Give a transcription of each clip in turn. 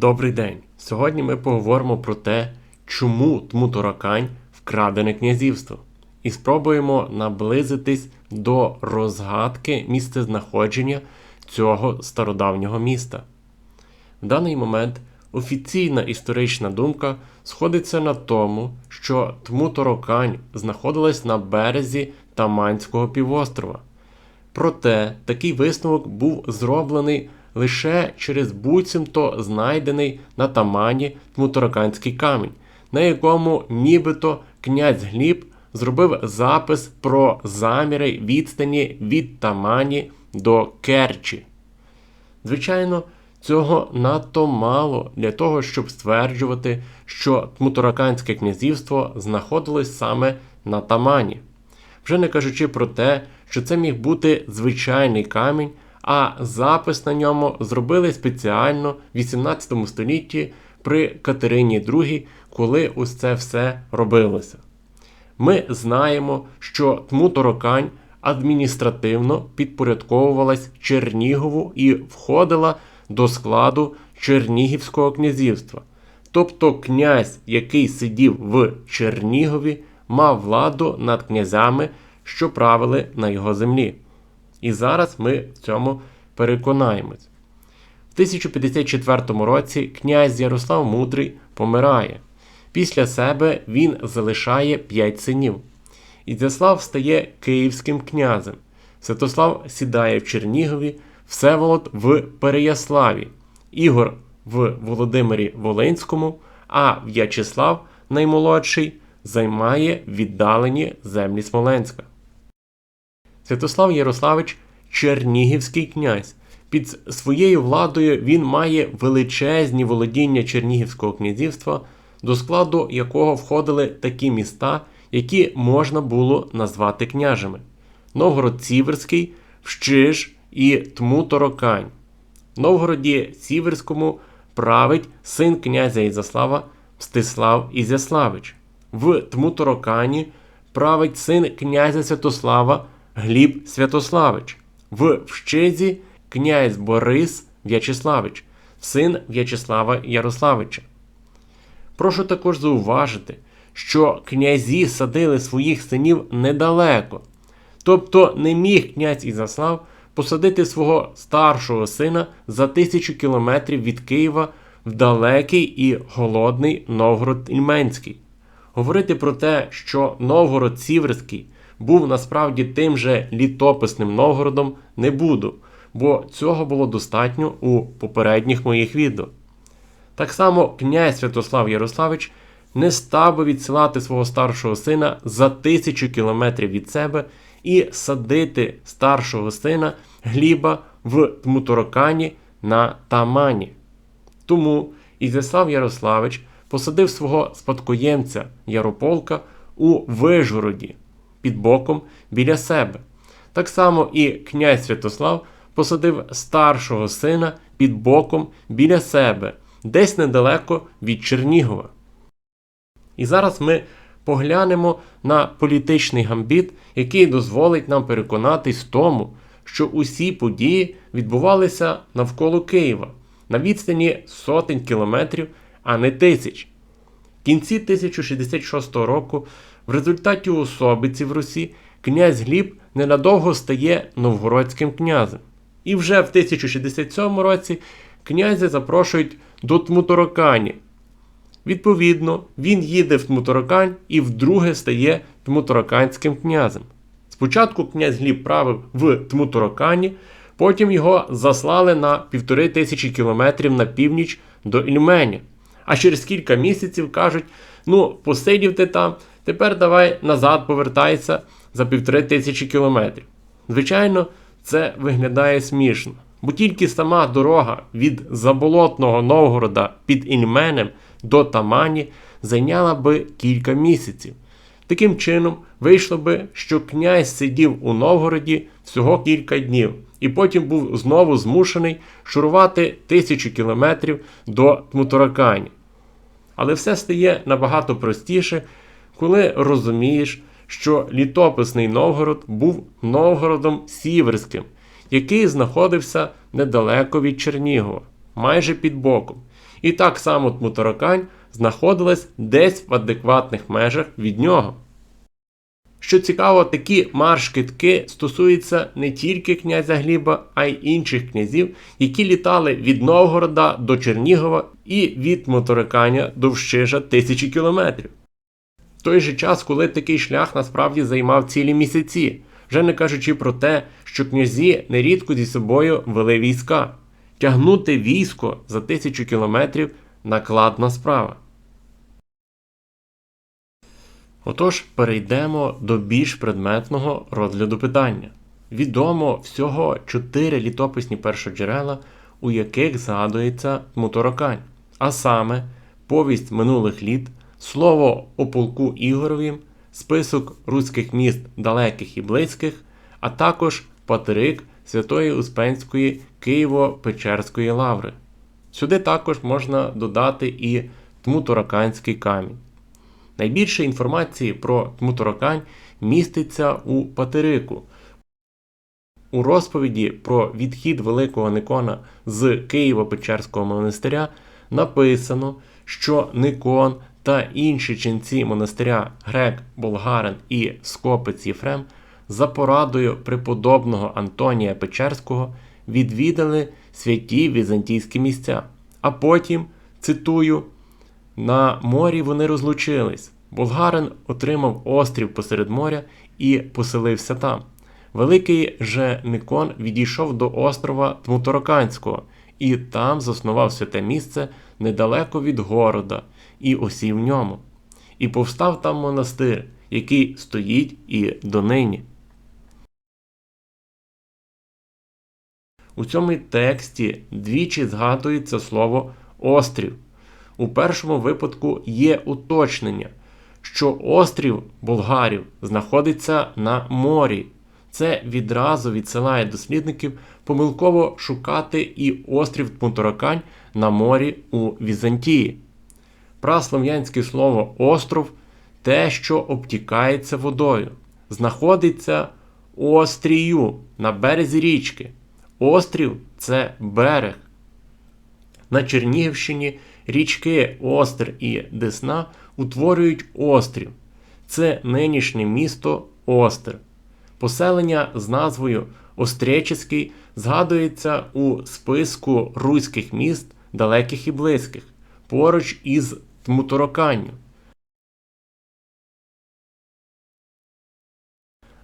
Добрий день! Сьогодні ми поговоримо про те, чому Тмутаракань вкрадене князівство, і спробуємо наблизитись до розгадки місцезнаходження цього стародавнього міста. В даний момент офіційна історична думка сходиться на тому, що Тмутаракань знаходилась на березі Таманського півострова. Проте такий висновок був зроблений лише через буцімто знайдений на тамані Тмутараканський камінь, на якому нібито князь Гліб зробив запис про заміри відстані від тамані до Керчі. Звичайно, цього надто мало для того, щоб стверджувати, що Тмутараканське князівство знаходилось саме на тамані. Вже не кажучи про те, що це міг бути звичайний камінь, а запис на ньому зробили спеціально в 18 столітті при Катерині II, коли ось це все робилося. Ми знаємо, що Тмуторокань адміністративно підпорядковувалась Чернігову і входила до складу Чернігівського князівства. Тобто князь, який сидів в Чернігові, мав владу над князями, що правили на його землі. І зараз ми в цьому переконаємось. В 1054 році князь Ярослав Мудрий помирає. Після себе він залишає п'ять синів. Ізяслав стає київським князем. Святослав сідає в Чернігові, Всеволод в Переяславі, Ігор в Володимирі Волинському, а В'ячеслав, наймолодший, займає віддалені землі Смоленська. Святослав Ярославич Чернігівський князь. Під своєю владою він має величезні володіння Чернігівського князівства, до складу якого входили такі міста, які можна було назвати княжами: Новгород Сіверський, Вщиж і Тмуторокань. В Новгороді Сіверському править син князя Ізяслава Мстислав Ізяславич. В Тмуторокані править син князя Святослава Гліб Святославич. В Вщезі князь Борис В'ячеславич, син В'ячеслава Ярославича. Прошу також зауважити, що князі садили своїх синів недалеко. Тобто не міг князь Ізяслав посадити свого старшого сина за тисячу кілометрів від Києва в далекий і голодний Новгород Ільменський. Говорити про те, що Новгород Сіверський був насправді тим же літописним Новгородом, не буду, бо цього було достатньо у попередніх моїх відео. Так само князь Святослав Ярославич не став би відсилати свого старшого сина за тисячу кілометрів від себе і садити старшого сина Гліба в Тмуторокані на Тамані. Тому Ізяслав Ярославич посадив свого спадкоємця Ярополка у Вижгороді під боком біля себе. Так само і князь Святослав посадив старшого сина під боком біля себе, десь недалеко від Чернігова. І зараз ми поглянемо на політичний гамбіт, який дозволить нам переконатись в тому, що усі події відбувалися навколо Києва на відстані сотень кілометрів, а не тисяч. Кінці 1066 року, в результаті особиці в Русі, князь Гліб ненадовго стає новгородським князем. І вже в 1067 році князя запрошують до Тмуторокані. Відповідно, він їде в Тмуторокань і вдруге стає Тмутороканським князем. Спочатку князь Гліб правив в Тмуторокані, потім його заслали на півтори тисячі кілометрів на північ до Ільменя. А через кілька місяців кажуть: ну, посидів ти там, тепер давай назад повертайся за півтори тисячі кілометрів. Звичайно, це виглядає смішно, бо тільки сама дорога від заболотного Новгорода під Ільменем до Тамані зайняла би кілька місяців. Таким чином, вийшло би, що князь сидів у Новгороді всього кілька днів, і потім був знову змушений шурувати тисячу кілометрів до Тмутаракані. Але все стає набагато простіше, коли розумієш, що літописний Новгород був Новгородом Сіверським, який знаходився недалеко від Чернігова, майже під боком. І так само Тмутаракань знаходилась десь в адекватних межах від нього. Що цікаво, такі марш-китки стосуються не тільки князя Гліба, а й інших князів, які літали від Новгорода до Чернігова і від Моториканя до Вщижа тисячі кілометрів. В той же час, коли такий шлях насправді займав цілі місяці, вже не кажучи про те, що князі нерідко зі собою вели війська. Тягнути військо за тисячу кілометрів накладна справа. Отож, перейдемо до більш предметного розгляду питання. Відомо всього чотири літописні першоджерела, у яких згадується Тмуторокань, а саме повість минулих літ, слово о полку Ігоровім, список руських міст далеких і близьких, а також патерик Святої Успенської Києво-Печерської лаври. Сюди також можна додати і Тмутораканський камінь. Найбільше інформації про Тмутаракань міститься у Патерику. У розповіді про відхід Великого Никона з Києво-Печерського монастиря написано, що Никон та інші ченці монастиря Грек, Болгарин і Скопець Єфрем за порадою преподобного Антонія Печерського відвідали святі візантійські місця, а потім, цитую, на морі вони розлучились. Болгарин отримав острів посеред моря і поселився там. Великий же Никон відійшов до острова Тмутороканського і там заснував святе місце недалеко від города і осів в ньому. І повстав там монастир, який стоїть і донині. У цьому тексті двічі згадується слово острів. У першому випадку є уточнення, що острів болгарів знаходиться на морі. Це відразу відсилає дослідників помилково шукати і острів Тмутаракань на морі у Візантії. Праслов'янське слово остров те, що обтікається водою, знаходиться острію на березі річки. Острів це берег. На Чернігівщині річки Остр і Десна утворюють острів. Це нинішнє місто Остр. Поселення з назвою Остречеський згадується у списку руських міст далеких і близьких, поруч із Тмутороканню.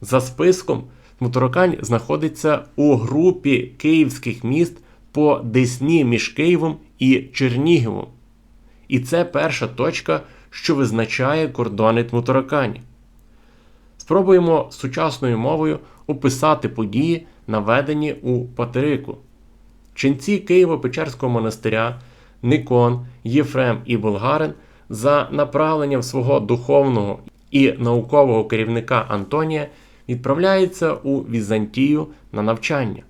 За списком Тмуторокань знаходиться у групі київських міст по Десні між Києвом і Чернігівом. І це перша точка, що визначає кордони Тмутаракані. Спробуємо сучасною мовою описати події, наведені у Патерику. Ченці Києво-Печерського монастиря Никон, Єфрем і Болгарин за направленням свого духовного і наукового керівника Антонія відправляються у Візантію на навчання.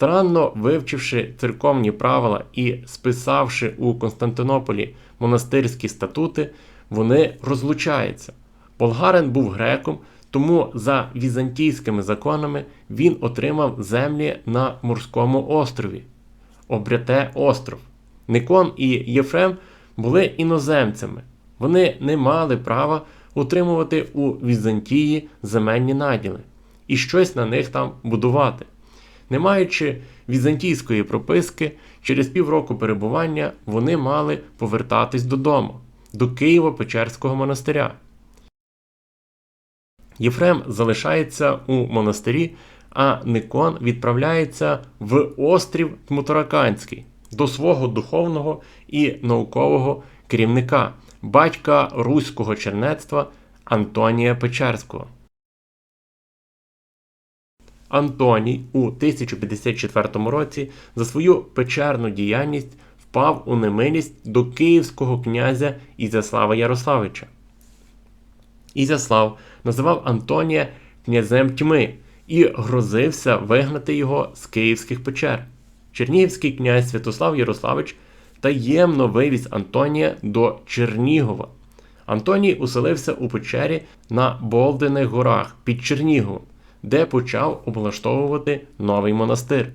Старанно вивчивши церковні правила і списавши у Константинополі монастирські статути, вони розлучаються. Болгарин був греком, тому за візантійськими законами він отримав землі на морському острові. Обряте остров. Никон і Єфрем були іноземцями. Вони не мали права утримувати у Візантії земельні наділи і щось на них там будувати. Не маючи візантійської прописки, через півроку перебування вони мали повертатись додому, до Києво-Печерського монастиря. Єфрем залишається у монастирі, а Никон відправляється в острів Тмутараканський до свого духовного і наукового керівника, батька руського чернецтва Антонія Печерського. Антоній у 1054 році за свою печерну діяльність впав у немилість до київського князя Ізяслава Ярославича. Ізяслав називав Антонія князем тьми і грозився вигнати його з київських печер. Чернігівський князь Святослав Ярославич таємно вивіз Антонія до Чернігова. Антоній уселився у печері на Болдених горах під Черніговом де почав облаштовувати новий монастир.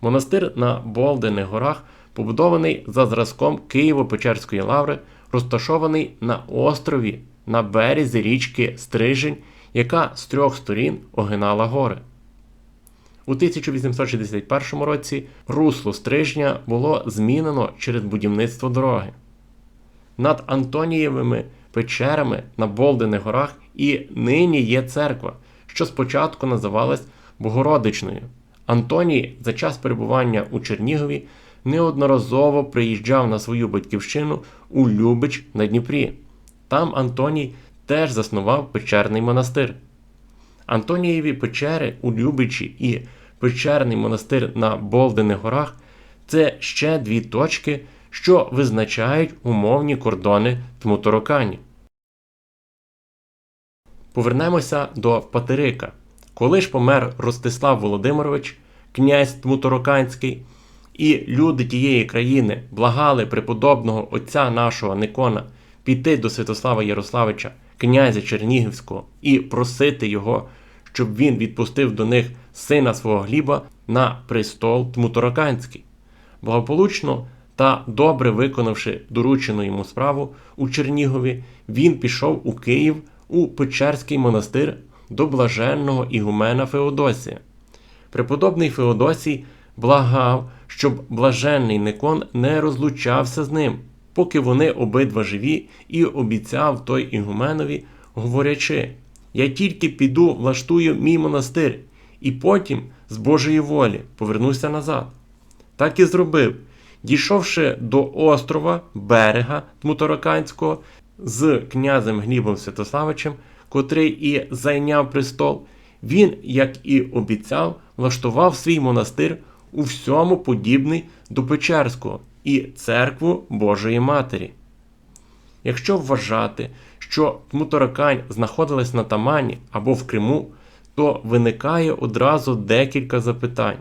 Монастир на Болдених горах побудований за зразком Києво-Печерської лаври, розташований на острові на березі річки Стрижень, яка з трьох сторін огинала гори. У 1861 році русло Стрижня було змінено через будівництво дороги. Над Антонієвими печерами на Болдених горах і нині є церква, що спочатку називалась Богородичною. Антоній за час перебування у Чернігові неодноразово приїжджав на свою батьківщину у Любич на Дніпрі. Там Антоній теж заснував печерний монастир. Антонієві печери у Любичі і печерний монастир на Болдених горах це ще дві точки, що визначають умовні кордони Тмуторокані. Повернемося до Патерика. Коли ж помер Ростислав Володимирович, князь Тмутороканський, і люди тієї країни благали преподобного отця нашого Никона піти до Святослава Ярославича, князя Чернігівського, і просити його, щоб він відпустив до них сина свого Гліба на престол Тмутороканський. Благополучно та добре виконавши доручену йому справу у Чернігові, він пішов у Київ у Печерський монастир до блаженного ігумена Феодосія. Преподобний Феодосій благав, щоб блаженний Никон не розлучався з ним, поки вони обидва живі, і обіцяв той ігуменові, говорячи: Я тільки піду, влаштую мій монастир, і потім, з Божої волі, повернуся назад. Так і зробив. Дійшовши до острова берега Тмутороканського з князем Глібом Святославичем, котрий і зайняв престол, він, як і обіцяв, влаштував свій монастир у всьому подібний до Печерського і церкву Божої Матері. Якщо вважати, що Тмуторокань знаходилась на Тамані або в Криму, то виникає одразу декілька запитань.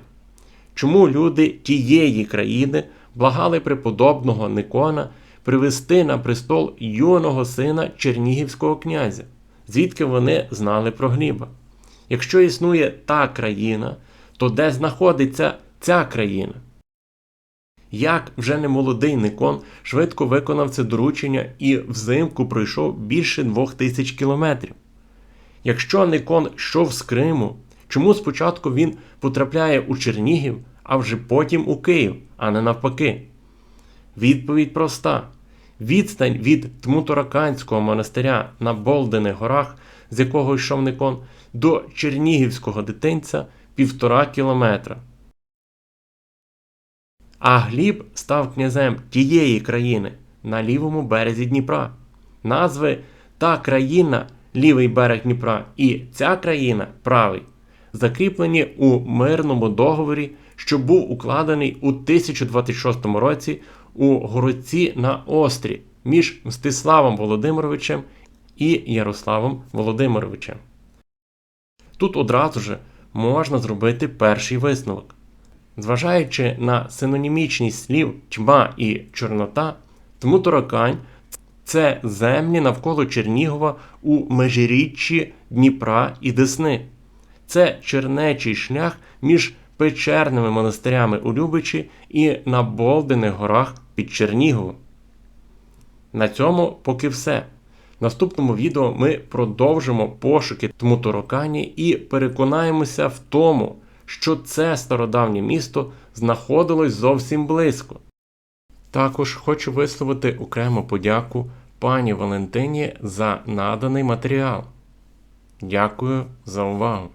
Чому люди тієї країни благали преподобного Никона привести на престол юного сина чернігівського князя? Звідки вони знали про Гліба? Якщо існує та країна, то де знаходиться ця країна? Як вже немолодий Никон швидко виконав це доручення і взимку пройшов більше двох тисяч кілометрів? Якщо Никон йшов з Криму, чому спочатку він потрапляє у Чернігів, а вже потім у Київ, а не навпаки? Відповідь проста: відстань від Тмутораканського монастиря на Болдених горах, з якого йшов Никон, до Чернігівського дитинця півтора кілометра. А Гліб став князем тієї країни на лівому березі Дніпра. Назви та країна лівий берег Дніпра і ця країна правий, закріплені у мирному договорі, що був укладений у 1026 році у городці на Острі між Мстиславом Володимировичем і Ярославом Володимировичем. Тут одразу ж можна зробити перший висновок. Зважаючи на синонімічність слів тьма і чорнота, тому Торокань це землі навколо Чернігова у межиріччі Дніпра і Десни. Це чернечий шлях між печерними монастирями у Любичі і на Болдених горах під Черніговом. На цьому поки все. В наступному відео ми продовжимо пошуки Тмуторокані і переконаємося в тому, що це стародавнє місто знаходилось зовсім близько. Також хочу висловити окрему подяку пані Валентині за наданий матеріал. Дякую за увагу!